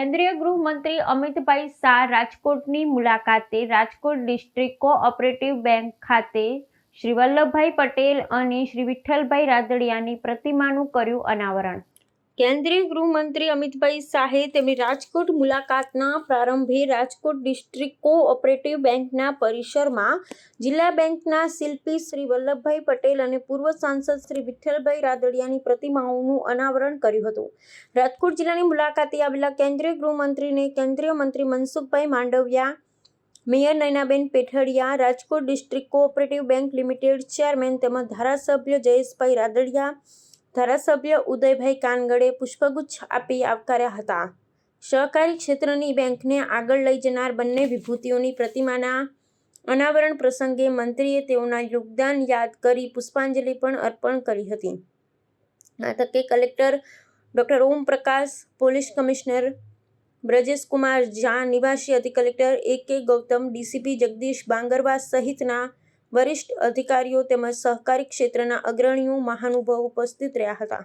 કેન્દ્રીય ગૃહમંત્રી અમિતભાઈ શાહ રાજકોટની મુલાકાતે રાજકોટ ડિસ્ટ્રિક્ટ કોઓપરેટિવ બેંક ખાતે શ્રી વલ્લભભાઈ પટેલ અને શ્રી વિઠ્ઠલભાઈ રાદડિયાની પ્રતિમાનું કર્યું અનાવરણ. કેન્દ્રીય ગૃહમંત્રી અમિતભાઈ શાહે તેમની રાજકોટ મુલાકાતના પ્રારંભે રાજકોટ ડિસ્ટ્રિક્ટ કોઓપરેટિવ બેંકના પરિસરમાં જિલ્લા બેંકના શિલ્પી શ્રી વલ્લભભાઈ પટેલ અને પૂર્વ સાંસદ શ્રી વિઠ્ઠલભાઈ રાદડિયાની પ્રતિમાઓનું અનાવરણ કર્યું હતું. રાજકોટ જિલ્લાની મુલાકાતે આવેલા કેન્દ્રીય ગૃહમંત્રીને કેન્દ્રીય મંત્રી Mansukhbhai Mandaviya, mayor Nayanaben Pethadiya Rajkot district cooperative bank limited chairman તેમજ ધારાસભ્ય જયેશભાઈ રાદડિયા ધારાસભ્ય ઉદયભાઈ કાનગડે પુષ્પગુચ્છ આપી આવકાર્યા હતા. સહકારી ક્ષેત્રની બેંકને આગળ લઈ જનાર બંને વિભૂતિઓની પ્રતિમાના અનાવરણ પ્રસંગે મંત્રીએ તેઓના યોગદાન યાદ કરી પુષ્પાંજલિ પણ અર્પણ કરી હતી. આ તકે collector doctor Om Prakash police commissioner Brajeshkumar Jha, નિવાસી અધિક કલેક્ટર એ કે ગૌતમ, ડીસીપી જગદીશ બાંગરવા સહિતના વરિષ્ઠ અધિકારીઓ તેમજ સહકારી ક્ષેત્રના અગ્રણીઓ મહાનુભાવો ઉપસ્થિત રહ્યા હતા.